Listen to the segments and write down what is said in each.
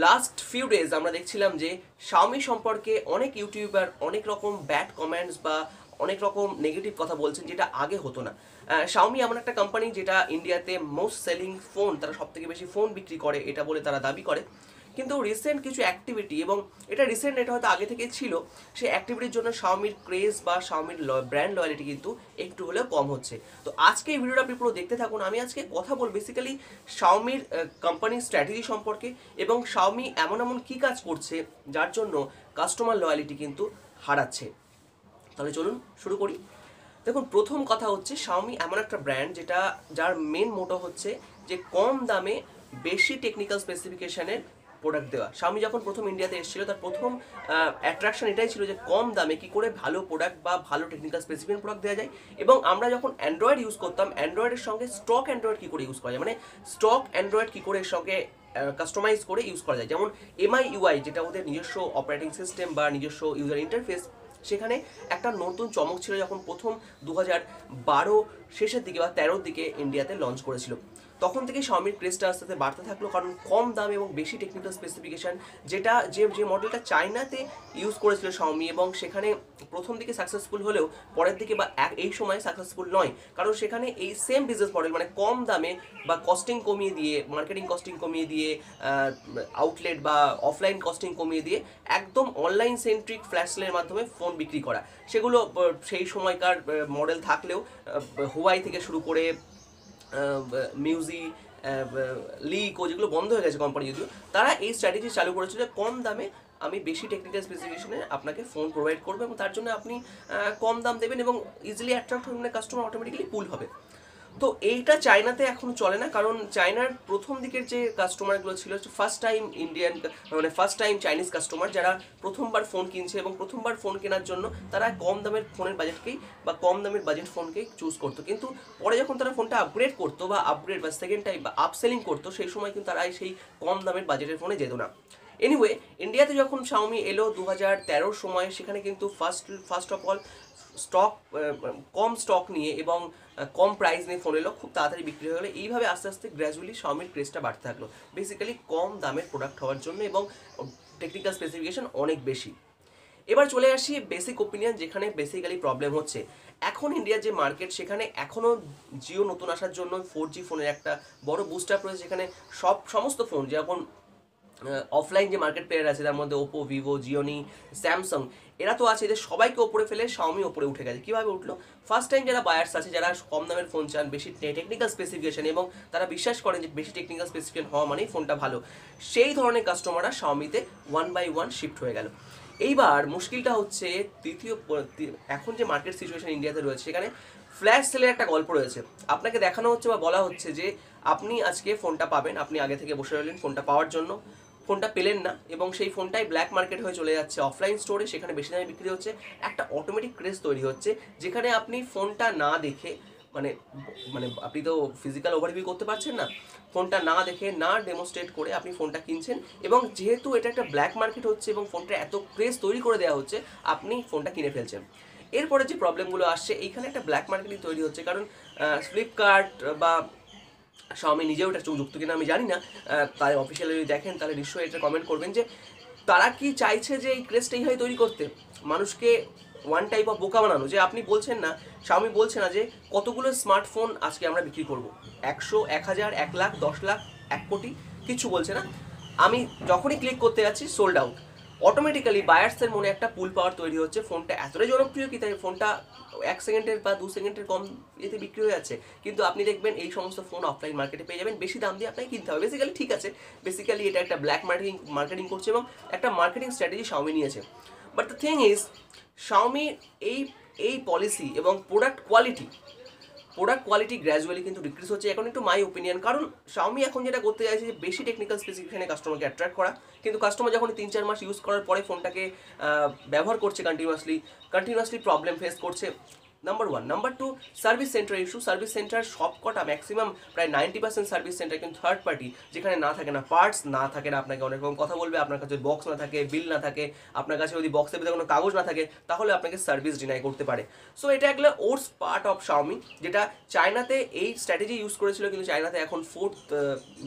Last few days আমরা দেখছিলাম যে শাওমি সম্পর্কে অনেক ইউটিউবার অনেক রকম ব্যাড কমেন্টস বা অনেক রকম নেগেটিভ কথা বলছেন যেটা আগে হতো না। শাওমি এমন একটা কোম্পানি যেটা ইন্ডিয়াতে মোস্ট সেলিং ফোন তারা সবথেকে বেশি ফোন বিক্রি করে, এটা বলে তারা দাবি করে। কিন্তু রিসেন্ট কিছু অ্যাক্টিভিটি এবং এটা রিসেন্ট এটা হয়তো আগে থেকে ছিল, সেই অ্যাক্টিভিটির জন্য শাওমির ক্রেজ বা শাওমির ব্র্যান্ড লয়ালিটি কিন্তু একটু হলেও কম হচ্ছে। তো আজকে এই ভিডিওটা আপনি পুরো দেখতে থাকুন, আমি আজকে কথা বল বেসিক্যালি শাওমির কোম্পানির স্ট্র্যাটেজি সম্পর্কে এবং শাওমি এমন এমন কী কাজ করছে যার জন্য কাস্টমার লয়ালিটি কিন্তু হারাচ্ছে। তাহলে চলুন শুরু করি। দেখুন, প্রথম কথা হচ্ছে শাওমি এমন একটা ব্র্যান্ড যেটা, যার মেন মোটো হচ্ছে যে কম দামে বেশি টেকনিক্যাল স্পেসিফিকেশনের প্রোডাক্ট দেওয়া। শাওমি যখন প্রথম ইন্ডিয়াতে এসেছিল, তার প্রথম অ্যাট্রাকশন এটাই ছিল যে কম দামে কি করে ভালো প্রোডাক্ট বা ভালো টেকনিক্যাল স্পেসিফিকেশন প্রোডাক্ট দেওয়া যায়। এবং আমরা যখন অ্যান্ড্রয়েড ইউজ করতাম অ্যান্ড্রয়েডের সঙ্গে স্টক অ্যান্ড্রয়েড কী করে ইউজ করা যায়? মানে স্টক অ্যান্ড্রয়েড কী করে এর সঙ্গে কাস্টমাইজ করে ইউজ করা যায়? যেমন এমআই ইউআই যেটা ওদের নিজস্ব অপারেটিং সিস্টেম বা নিজস্ব ইউজার ইন্টারফেস সেখানে একটা নতুন চমক ছিল যখন প্রথম দু হাজার বারো শেষের দিকে বা তেরোর দিকে ইন্ডিয়াতে লঞ্চ করেছিল। তখন থেকে শাওমির ক্রেজটা আস্তে আস্তে বাড়তে থাকল, কারণ কম দাম এবং বেশি টেকনিক্যাল স্পেসিফিকেশান যেটা যে যে মডেলটা চায়নাতে ইউজ করেছিল শাওমি এবং সেখানে প্রথম দিকে সাকসেসফুল হলেও পরের দিকে বা এক, এই সময় সাকসেসফুল নয়। কারণ সেখানে এই সেম বিজনেস মডেল মানে কম দামে বা কস্টিং কমিয়ে দিয়ে মার্কেটিং কস্টিং কমিয়ে দিয়ে আউটলেট বা অফলাইন কস্টিং কমিয়ে দিয়ে একদম অনলাইন সেন্ট্রিক ফ্ল্যাশলের মাধ্যমে ফোন বিক্রি করা। সেগুলো সেই সময়কার মডেল থাকলেও হুয়াই থেকে শুরু করে মিউজি লিকো যেগুলো বন্ধ হয়ে গেছে কোম্পানি যদিও, তারা এই স্ট্র্যাটেজি চালু করেছিল কম দামে আমি বেশি টেকনিক্যাল স্পেসিফিকেশনে আপনাকে ফোন প্রোভাইড করব এবং তার জন্য আপনি কম দাম দেবেন এবং ইজিলি অ্যাট্রাক্ট মানে কাস্টমার অটোমেটিক্যালি পুল হবে। তো এইটা চায়নাতে এখন চলে না, কারণ চায়নার প্রথম দিকের যে কাস্টমারগুলো ছিল ফার্স্ট টাইম ইন্ডিয়ান মানে ফার্স্ট টাইম চাইনিজ কাস্টমার যারা প্রথমবার ফোন কিনছে এবং প্রথমবার ফোন কেনার জন্য তারা কম দামের ফোনের বাজেটকেই বা কম দামের বাজেট ফোনকেই চুজ করতো। কিন্তু পরে যখন তারা ফোনটা আপগ্রেড করতো বা আপগ্রেড বা সেকেন্ড টাইম বা আপসেলিং করতো, সেই সময় কিন্তু তারা সেই কম দামের বাজেটের ফোনে যেত না। এনিওয়ে ইন্ডিয়াতে যখন শাওমি এলো দু হাজার তেরোর সময়, সেখানে কিন্তু first first of all stock com stock নিয়ে এবং কম প্রাইস নিয়ে ফোন এলো, খুব তাড়াতাড়ি বিক্রি হয়ে গেলো। এইভাবে আস্তে আস্তে গ্র্যাজুয়ালি শাওমির ক্রেজটা বাড়তে থাকল। বেসিক্যালি কম দামের প্রোডাক্ট হওয়ার জন্য এবং টেকনিক্যাল স্পেসিফিকেশন অনেক বেশি। এবার চলে আসি বেসিক ওপিনিয়ন যেখানে বেসিক্যালি প্রবলেম হচ্ছে। এখন ইন্ডিয়ার যে মার্কেট সেখানে এখনও জিও নতুন আসার জন্য ফোর জি ফোনের একটা বড় বুস্টার রয়েছে যেখানে সব, সমস্ত ফোন যেমন অফলাইন যে মার্কেট প্লেয়ার আছে, তার মধ্যে ওপো ভিভো জিওনি স্যামসাং এরা তো আছে, এদের সবাইকে ওপরে ফেলে শাওমি ওপরে উঠে গেছে। কীভাবে উঠল? ফার্স্ট টাইম যারা বায়ার্স আছে, যারা কম দামের ফোন চান, বেশি টেকনিক্যাল স্পেসিফিকেশন এবং তারা বিশ্বাস করেন যে বেশি টেকনিক্যাল স্পেসিফিকেশন হওয়া মানেই ফোনটা ভালো। সেই ধরনের কাস্টমাররা শাওমিতে ওয়ান বাই ওয়ান শিফট হয়ে গেল। এইবার মুশকিলটা হচ্ছে তৃতীয় এখন যে মার্কেট সিচুয়েশন ইন্ডিয়াতে রয়েছে, সেখানে ফ্ল্যাশ সেলের একটা গল্প রয়েছে। আপনাকে দেখানো হচ্ছে বা বলা হচ্ছে যে আপনি আজকে ফোনটা পাবেন, আপনি আগে থেকে বসে রইলেন ফোনটা পাওয়ার জন্য। ফোনটা পেলেন না এবং সেই ফোনটাই ব্ল্যাক মার্কেট হয়ে চলে যাচ্ছে। অফলাইন স্টোরে সেখানে বেশি দামে বিক্রি হচ্ছে। একটা অটোমেটিক ক্রেজ তৈরি হচ্ছে, যেখানে আপনি ফোনটা না দেখে মানে মানে আপনি তো ফিজিক্যাল ওভারভিউ করতে পারছেন না, ফোনটা না দেখে, না ডেমোস্ট্রেট করে আপনি ফোনটা কিনছেন এবং যেহেতু এটা একটা ব্ল্যাক মার্কেট হচ্ছে এবং ফোনটা এত ক্রেজ তৈরি করে দেওয়া হচ্ছে, আপনি ফোনটা কিনে ফেলছেন। এরপরে যে প্রবলেমগুলো আসছে, এইখানে একটা ব্ল্যাক মার্কেটিং তৈরি হচ্ছে। কারণ ফ্লিপকার্ট বা শাওমি নিজেও এটা যুক্ত কিনা আমি জানি না তাই অফিসিয়ালি যদি দেখেন তাহলে নিশ্চয়ই এটা কমেন্ট করবেন যে তারা কি চাইছে যে এই ক্রেজটা এইভাবে তৈরি করতে? মানুষকে ওয়ান টাইপ অফ বোকা বানানো, যে আপনি বলছেন না শাওমি বলছে না যে কতগুলো স্মার্টফোন আজকে আমরা বিক্রি করব? একশো, এক হাজার, এক লাখ, দশ লাখ, এক কোটি, কিছু বলছে না। আমি যখনই ক্লিক করতে যাচ্ছি সোল্ড আউট অটোমেটিক্যালি বায়ার্সের মনে একটা পুল পাওয়ার তৈরি হচ্ছে। ফোনটা এতটাই জনপ্রিয় কি তাই ফোনটা এক সেকেন্ডের বা দু সেকেন্ডের কম এতে বিক্রি হয়ে যাচ্ছে। কিন্তু আপনি দেখবেন এই সমস্ত ফোন অফলাইন মার্কেটে পেয়ে যাবেন। বেশি দাম দিয়ে আপনাকে কিনতে হবে। বেসিক্যালি ঠিক আছে। বেসিক্যালি এটা একটা ব্ল্যাক মার্কেটিং মার্কেটিং করছে এবং একটা মার্কেটিং স্ট্র্যাটেজি শাওমি নিয়েছে। But the thing is Xiaomi এই এই পলিসি এবং product quality product quality gradually কিন্তু ডিক্রিজ হচ্ছে। এখন একটু মাই ওপিনিয়ন কারণ শাওমি এখন যেটা করতে চাইছে যে বেশি টেকনিক্যাল স্পেসিফিকেশনে কাস্টমারকে অ্যাট্রাক্ট করা। কিন্তু কাস্টমার যখন তিন চার মাস ইউজ করার পরে ফোনটাকে ব্যবহার করছে কন্টিনিউয়াসলি কন্টিনিউয়াসলি প্রবলেম ফেস করছে। Number one number two service centre issue service centre সবকটা ম্যাক্সিমাম প্রায় নাইনটি পার্সেন্ট সার্ভিস সেন্টার কিন্তু থার্ড পার্টি যেখানে না থাকে না পার্টস না থাকে না আপনাকে অনেক রকম কথা বলবে, আপনার কাছে বক্স না থাকে বিল না থাকে, আপনার কাছে যদি বক্সের ভিতরে কোনো কাগজ না থাকে, তাহলে আপনাকে সার্ভিস ডিনাই করতে পারে। সো এটা একটা ওর্স পার্ট অফ শাওমি যেটা চায়নাতে এই স্ট্র্যাটেজি ইউজ করেছিল, কিন্তু চায়নাতে এখন ফোর্থ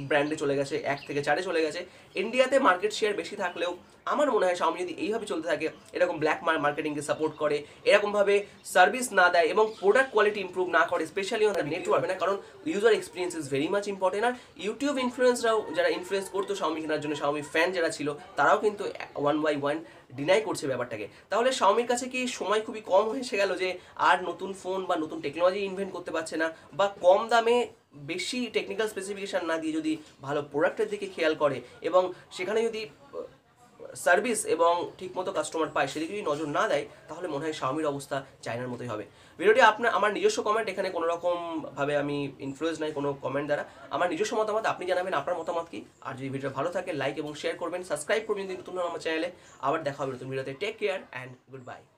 ব্র্যান্ডে চলে গেছে, এক থেকে চারে চলে গেছে। ইন্ডিয়াতে মার্কেট শেয়ার বেশি থাকলেও আমার মনে হয় শাওমি যদি এইভাবে চলতে থাকে, এরকম ব্ল্যাক মার্কেটিংকে সাপোর্ট করে, এরকমভাবে সার্ভিস না দেয় এবং প্রোডাক্ট কোয়ালিটি ইমপ্রুভ না করে স্পেশালি অন দ্য নেটওয়ার্ক না কারণ user experience is very much important R YouTube ইনফ্লুয়েন্সরাও যারা ইনফ্লুয়েন্স করতো শাওমি কেনার জন্য শাওমি ফ্যান যারা ছিল, তারাও কিন্তু ওয়ান বাই ওয়ান ডিনাই করছে ব্যাপারটাকে। তাহলে শাওমির কাছে কি সময় খুবই কম হয়ে গেল যে আর নতুন ফোন বা নতুন টেকনোলজি ইনভেন্ট করতে পারছে না? বা কম দামে বেশি টেকনিক্যাল স্পেসিফিকেশান না দিয়ে যদি ভালো প্রোডাক্টের দিকে খেয়াল করে এবং সেখানে যদি সার্ভিস এবং ঠিকমতো কাস্টমার পায় সেদিকে যদি নজর না দেয়, তাহলে মনে হয় শাওমির অবস্থা চায়নার মতোই হবে। ভিডিওটি আপনার আমার নিজস্ব কমেন্ট এখানে কোনো রকম ভাবে আমি ইনফ্লুয়েস নাই কোনো কমেন্ট দ্বারা। আমার নিজস্ব মতামত, আপনি জানাবেন, আপনার মতামত কি? আর যদি ভিডিও ভালো থাকে লাইক এবং শেয়ার করবেন সাবস্ক্রাইব করবেন নতুন আমার চ্যানেলে আবার দেখা হবে নতুন ভিডিওতে take care and good bye